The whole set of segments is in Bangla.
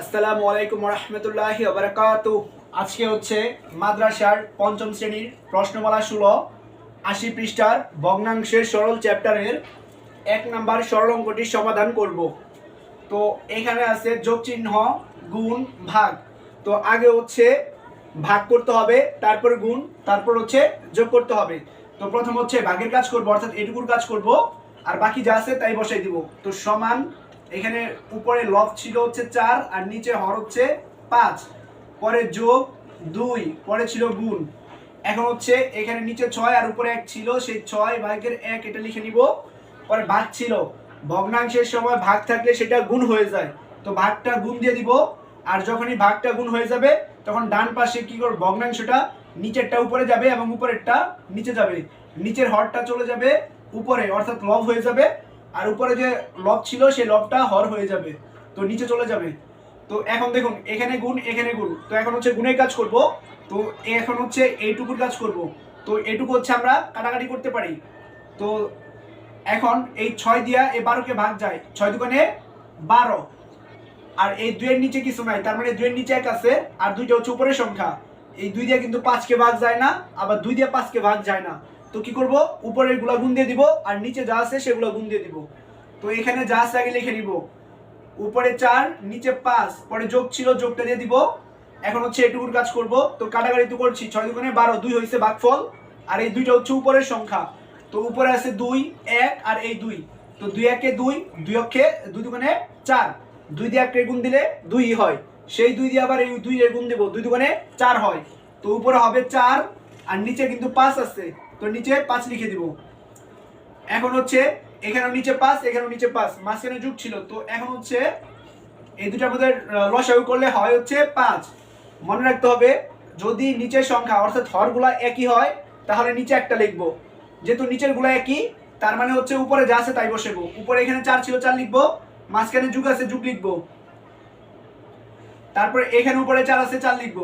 আসসালামু আলাইকুম রহমতুল্লাহি বারাকাতু আজকে হচ্ছে মাদ্রাসার পঞ্চম শ্রেণির প্রশ্নমালা ষোলো, আশি পৃষ্ঠার ভগ্নাংশের সরল চ্যাপ্টারের এক নাম্বার সরল অঙ্কটির সমাধান করব। তো এখানে আছে যোগ চিহ্ন গুণ ভাগ। তো আগে হচ্ছে ভাগ করতে হবে, তারপর গুণ, তারপর হচ্ছে যোগ করতে হবে। তো প্রথম হচ্ছে ভাগের কাজ করব, অর্থাৎ এটুকুর কাজ করব, আর বাকি যা আছে তাই বসাই দিব। তো সমান এখানে উপরে লব ছিল হচ্ছে চার আর নিচে হর হচ্ছে পাঁচ। পরে যোগ দুই, পরে ছিল গুণ। এখন হচ্ছে এখানে নিচে ছয় আর উপরে এক ছিল, সেই ছয় ভাগের এক এটা লিখে নিব। পরে ভাগ ছিল। ভগ্নাংশের সময় ভাগ থাকলে সেটা গুণ হয়ে যায়। তো ভাগটা গুণ দিয়ে দিব। আর যখনই ভাগটা গুণ হয়ে যাবে, তখন ডান পাশে কি করব ভগ্নাংশটা নিচেরটা উপরে যাবে এবং উপরেরটা নিচে যাবে। নিচের হরটা চলে যাবে উপরে, অর্থাৎ লব হয়ে যাবে। আর উপরে যে লব ছিল, সেই লবটা হর হয়ে যাবে। তো নিচে চলে যাবে। তো এখন দেখুন, এখানে গুণ এখানে গুণ। তো এখন হচ্ছে গুণের কাজ করব। তো এখন হচ্ছে এইটুকুর কাজ করব। তো এইটুকু হচ্ছে আমরা কাটাকাটি করতে পারি। তো এখন এই ছয় দিয়া এই বারোকে ভাগ যায়। ছয় দোকানে বারো। আর এই দুইয়ের নিচে কিছু নাই। তার মানে দুইয়ের নিচে এক আছে, আর দুইটা হচ্ছে উপরের সংখ্যা। এই দুই দিয়ে কিন্তু পাঁচকে ভাগ যায় না, আবার দুই দিয়ে পাঁচকে ভাগ যায় না। তো কি করব? উপরেরগুলা গুণ দিয়ে দিব আর নিচে যা আছে সেগুলো গুণ দিয়ে দিব। তো এখানে যা আছে আগে লিখে নিব। উপরে চার, নিচে পাঁচ, পরে যোগ ছিল, যোগটা দিয়ে দিব। এখন হচ্ছে এটুকুর কাজ করব। তো কাটাকাটি তো করছি, ছয় দুগুণে বারো, দুই হয়েছে ভাগফল আর এই দুইটা হচ্ছে উপরের সংখ্যা। তো উপরে আছে দুই, এক আর এই দুই। তো দুই একে দুই দুই অক্ষে দুই দুগুণে চার। দুই দিয়ে একটা গুণ দিলে দুই হয়। সেই দুই দিয়ে আবার এই দুই গুণ দেবো, দুই দুগুণে চার হয়। তো উপরে হবে চার, আর নিচে কিন্তু পাঁচ আছে। তো নিচে পাঁচ লিখে দিব। এখন হচ্ছে, এখানেও নিচে পাঁচ, এখানেও নিচে পাঁচ, মাঝখানে যুগ ছিল। তো এখন হচ্ছে, এই দুটার মধ্যে লসাগু করলে হয় হচ্ছে পাঁচ। মনে রাখতে হবে, যদি নিচের সংখ্যা, অর্থাৎ হরগুলা একই হয়, তাহলে নিচে একটা লিখব। যেহেতু নিচেরগুলা একই, তার মানে হচ্ছে উপরে যা আছে তাই বসেবো। উপরে এখানে চার ছিল, চার লিখব। মাঝখানে যুগ আছে, যুগ লিখব। তারপরে এখানে উপরে চার আছে, চার লিখব।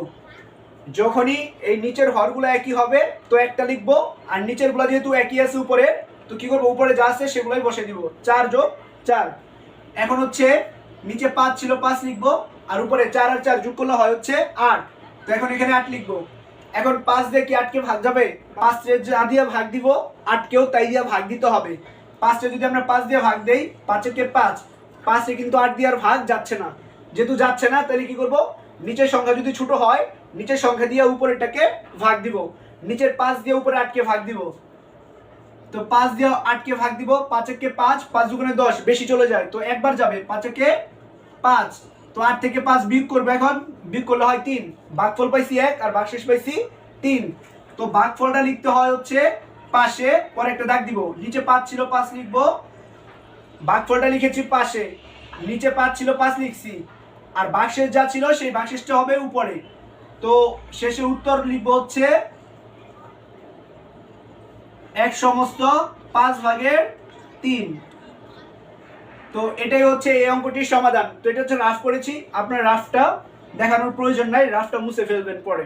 যখনই এই নিচের হরগুলো একই হবে, তো একটা লিখব, আর নিচেরগুলা যেহেতু একই আছে উপরে, তো কি করব? উপরে যা আছে সেগুলোই বসে দিব। চার যোগ চার। এখন হচ্ছে নিচে পাঁচ ছিল, পাঁচ লিখব, আর উপরে চার আর চার যোগ করলে হয় হচ্ছে আট। তো এখন এখানে আট লিখব। এখন পাঁচ দিয়ে কি আটকে ভাগ যাবে? পাঁচ যা দিয়ে ভাগ দিব, আটকেও তাই দিয়ে ভাগ দিতে হবে। পাঁচটা যদি আমরা পাঁচ দিয়ে ভাগ দেই পাঁচেকে পাঁচ। পাঁচে কিন্তু আট দিয়ে আর ভাগ যাচ্ছে না। যেহেতু যাচ্ছে না, তাহলে কি করব? নিচের সংখ্যা যদি ছোট হয়, নিচের সংখ্যা দিয়ে উপরেরটাকে ভাগ দিব। নিচের পাঁচ দিয়ে উপরে আটকে ভাগ দিব। তো পাঁচ দিয়ে আটকে ভাগ দিব পাঁচেকে পাঁচ পাঁচ দুগুণে দশ, বেশি চলে যায়। তো একবার যাবে পাঁচেকে পাঁচ। তো আট থেকে পাঁচ বিয়োগ করবে এখন, বিয়োগ করলে হয় তিন। ভাগফল পাইছি এক, আর ভাগশেষ পাইছি তিন। তো ভাগফলটা লিখতে হয় হচ্ছে পাশে, পরে একটা দাগ দিব। নিচে পাঁচ ছিল, পাঁচ লিখব। ভাগফলটা লিখেছি পাশে। নিচে পাঁচ ছিল, পাঁচ লিখছি। আর বাক্সের যা ছিল সেই বাক্সেসটা হবে উপরে। তো শেষে উত্তর লিখব হচ্ছে এক সমস্ত পাঁচ ভাগের তিন। তো এটাই হচ্ছে এই অঙ্কটির সমাধান। তো এটা হচ্ছে রাফ করেছি। আপনার রাফটা দেখানোর প্রয়োজন নাই, রাফটা মুছে ফেলবেন পরে।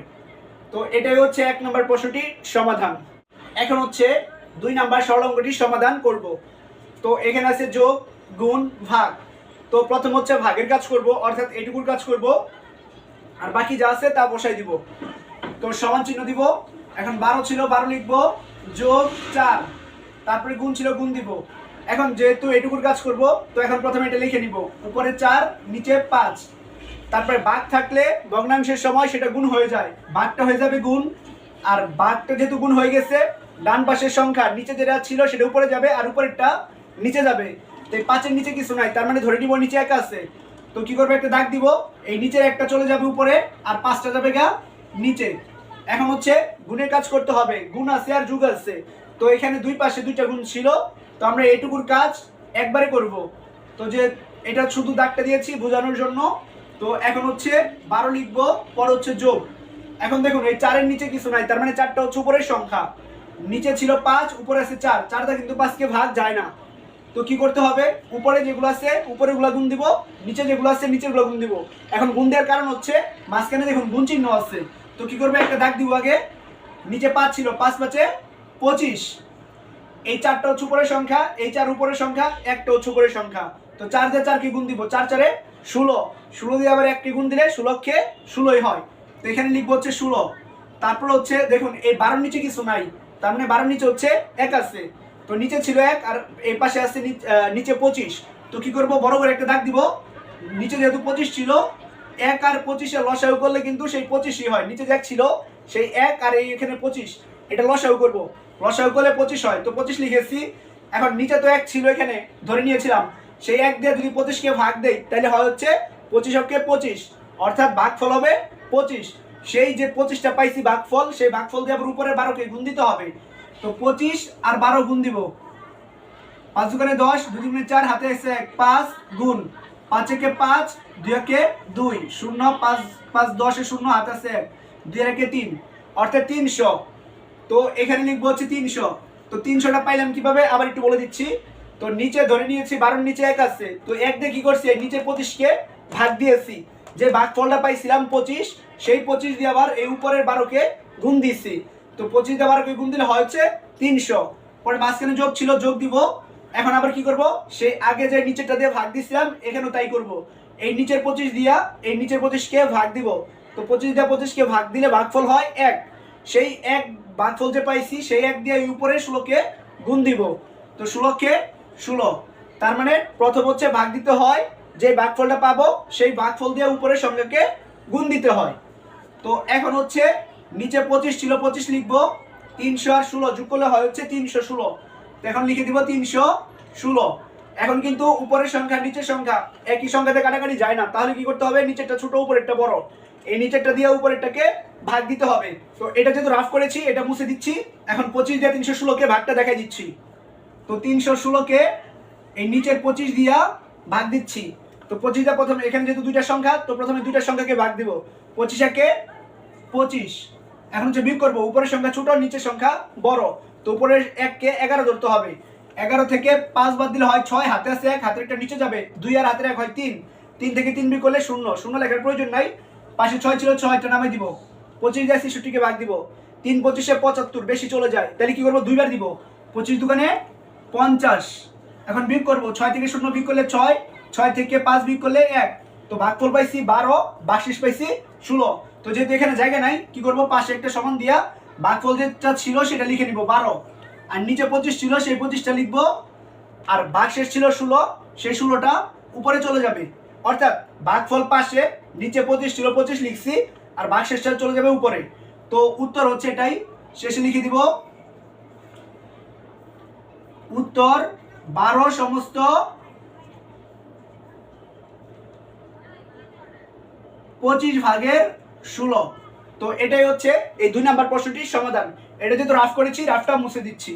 তো এটাই হচ্ছে এক নম্বর প্রশ্নটির সমাধান। এখন হচ্ছে দুই নাম্বার সরল অঙ্কটির সমাধান করব। তো এখানে আছে যোগ, গুণ, ভাগ। তো প্রথম হচ্ছে ভাগের কাজ করব, অর্থাৎ এটুকুর কাজ করব। আর বাকি যা আছে তা বসাই দিব। তো সমান চিহ্ন দিব। এখন বারো ছিল, বারো লিখব। যোগ চার। তারপরে গুণ ছিল, গুণ দিব। এখন যেহেতু এটুকুর কাজ করব, তো এখন প্রথমে এটা লিখে নিব। উপরে চার, নিচে পাঁচ। তারপরে বাঘ থাকলে ভগ্নাংশের সময় সেটা গুণ হয়ে যায়। বাঘটা হয়ে যাবে গুণ। আর বাঘটা যেহেতু গুণ হয়ে গেছে, ডান পাশের সংখ্যা নিচে যেটা ছিল সেটা উপরে যাবে, আর উপরেরটা নিচে যাবে। এই পাঁচের নিচে কিছু নাই, তার মানে ধরে নিব নিচে একা আছে। তো কি করবে, একটা দাগ দিব, এই নিচের একটা চলে যাবে উপরে, আর পাঁচটা যাবে গা নিচে। এখন হচ্ছে গুণের কাজ করতে হবে, গুণ আছে আর যুগ আছে। তো এখানে দুই পাশে দুইটা গুণ ছিল, তো আমরা এইটুকুর কাজ একবারে করব। তো যে এটা শুধু দাগটা দিয়েছি বোঝানোর জন্য, তো এখন হচ্ছে বারো লিখব, পর হচ্ছে যোগ। এখন দেখুন, এই চারের নিচে কিছু নাই, তার মানে চারটা হচ্ছে উপরের সংখ্যা। নিচে ছিল পাঁচ, উপরে আছে চার, চারটা কিন্তু পাঁচকে ভাগ যায় না। তো কি করতে হবে? উপরে যেগুলো আছে উপরে গুলা গুণ দিব, নিচে যেগুলো আছে নিচেরগুলো গুণ দিব। এখন গুণ দেওয়ার কারণ হচ্ছে, মাঝখানে দেখুন গুণ চিহ্ন আছে। তো কি করবে? একটা দাগ দিব আগে। নিচে পাঁচ ছিল, পাঁচ পাঁচে পঁচিশ। এই চারটা হচ্ছে উপরের সংখ্যা, এই চার উপরের সংখ্যা, একটা হচ্ছে উপরের সংখ্যা। তো চার দিয়ে চার কি গুণ দিব? চার চারে ষোলো। ষোলো দিয়ে আবার একটি গুণ দিলে ষোলোকে ষোলোই হয়। তো এখানে লিখব হচ্ছে ষোলো। তারপর হচ্ছে, দেখুন, এই বারোর নিচে কিছু নাই। তার মানে বারোর নিচে হচ্ছে এক আছে। তো নিচে ছিল এক আর এই পাশে আছে নিচ- পঁচিশ। তো কি করব? বড় করে একটা দাগ দিব। নিচে যেহেতু পঁচিশ ছিল, এক আর পঁচিশে লসাগু করলে কিন্তু সেই পঁচিশই হয়। নিচে এক ছিল, সেই এক আর এই এখানে পঁচিশ। এটা লসাগু করব। লসাগু করলে পঁচিশ হয়। তো পঁচিশ লিখেছি। এখন নিচে তো এক ছিল এখানে, ধরে নিয়েছিলাম। সেই এক দিয়ে যদি পঁচিশকে ভাগ দেই, তাহলে হয় হচ্ছে পঁচিশ পঁচিশ। অর্থাৎ ভাগফল হবে পঁচিশ। সেই যে পঁচিশটা পাইছি ভাগফল, সেই ভাগফল দিয়ে আবার উপরে বারোকে গুণ দিতে হবে। তো পঁচিশ আর বারো গুণ দিব। পাঁচ দুগুণে দশ, দুই দুগুণে চার, হাতে এসে এক, পাঁচ গুণ। পাঁচ একে পাঁচ, দুই একে দুই। শূন্য, পাঁচ পাঁচ দশে শূন্য, হাতে আছে এক। দুই একে তিন, অর্থাৎ তিনশো। তো এখানে লিখব হচ্ছে তিনশো। তো তিনশোটা পাইলাম কীভাবে? আবার একটু বলে দিচ্ছি। তো নিচে ধরে নিয়েছি, বারোর নিচে এক আছে। তো এক দিয়ে কি করছি? এই নিচে পঁচিশকে ভাগ দিয়েছি। যে ভাগ ফলটা পাইছিলাম পঁচিশ, সেই পঁচিশ দিয়ে আবার এই উপরের বারোকে গুণ দিচ্ছি তো পঁচিশ দিয়ে বারোকে গুণ দিলে হচ্ছে তিনশো। পরে মাঝখানে যোগ ছিল, যোগ দিব। এখন আবার কি করব? সেই আগে যে নিচেরটা দিয়ে ভাগ দিছিলাম, এখানেও তাই করব। এই নিচের পঁচিশ দিয়া এই নিচের পঁচিশকে ভাগ দিব। তো পঁচিশ দিয়া পঁচিশকে ভাগ দিলে ভাগফল হয় এক। সেই এক ভাগফল যে পাইছি, সেই এক দিয়ে উপরে ষোলোকে গুণ দিব। তো ষোলোকে ষোলো। তার মানে প্রথম হচ্ছে ভাগ দিতে হয় যে ভাগফলটা পাবো, সেই ভাগফল দিয়ে উপরের সংখ্যাকে গুণ দিতে হয়। তো এখন হচ্ছে নিচে পঁচিশ ছিল, পঁচিশ লিখব। তিনশো আর ষোলো, যোগ করলে হয় হচ্ছে তিনশো ষোলো। এখন লিখে দিব তিনশো ষোলো। এখন কিন্তু উপরের সংখ্যা, নিচের সংখ্যা, একই সংখ্যাতে কাটাকাটি যায় না। তাহলে কি করতে হবে? নিচেরটা ছোট, উপরেরটা বড়। এই নিচেরটা দিয়ে উপরেরটাকে ভাগ দিতে হবে। তো এটা যেহেতু রাফ করেছি, এটা মুছে দিচ্ছি। এখন পঁচিশ দিয়ে তিনশো ষোলোকে ভাগটা দেখাই দিচ্ছি। তো তিনশো ষোলোকে এই নিচের পঁচিশ দিয়া ভাগ দিচ্ছি। তো পঁচিশ দিয়ে প্রথমে, এখানে যেহেতু দুইটা সংখ্যা, তো প্রথমে দুইটা সংখ্যাকে ভাগ দিব। পঁচিশ একে পঁচিশ। এখন হচ্ছে বিয়োগ করব, উপরের সংখ্যা ছোট, নিচের সংখ্যা বড়। তো উপরের এককে এগারো ধরতে হবে। এগারো থেকে পাঁচ বাদ দিলে হয় ছয়, হাতে আছে এক, হাতের একটা নিচে যাবে। দুই আর হাতের এক হয় তিন। তিন থেকে তিন বিয়োগ করলে শূন্য। শূন্য লেখার প্রয়োজন নাই। পাশে ছয় ছিল ছয়টা নামে দিব। পঁচিশ দিয়ে ছেষট্টিকে ভাগ দিব। তিন পঁচিশে পঁচাত্তর, বেশি চলে যায়। তাহলে কি করব? দুইবার দিব। পঁচিশ দোকানে পঞ্চাশ। এখন বিয়োগ করব। ছয় থেকে শূন্য বিয়োগ করলে ছয়। ছয় থেকে পাঁচ বিয়োগ করলে এক। তো ভাগফল পাইছি বারো, বাকশিস পাইছি ষোলো। তো যেহেতু এখানে জায়গা নাই, কি করব? পাশে একটা সমান দিয়া ভাগফল যেটা ছিল সেটা লিখে নিব, বারো। আর নিচে পঁচিশ ছিল, সেই পঁচিশটা লিখব। আর বাকশেষ ছিল ষোলো, সেই ষোলোটা উপরে চলে যাবে। অর্থাৎ ভাগফল পাশে, নিচে পঁচিশ ছিল পঁচিশ লিখছি, আর বাকশেষটা চলে যাবে উপরে। তো উত্তর হচ্ছে এটাই। শেষে লিখে দিব। উত্তর, বারো সমস্ত পঁচিশ ভাগের ষোলো তো এটাই হচ্ছে এই দুই নাম্বার প্রশ্নটির সমাধান। এটা যেহেতু রাফ করেছি, রাফটা মুছে দিচ্ছি।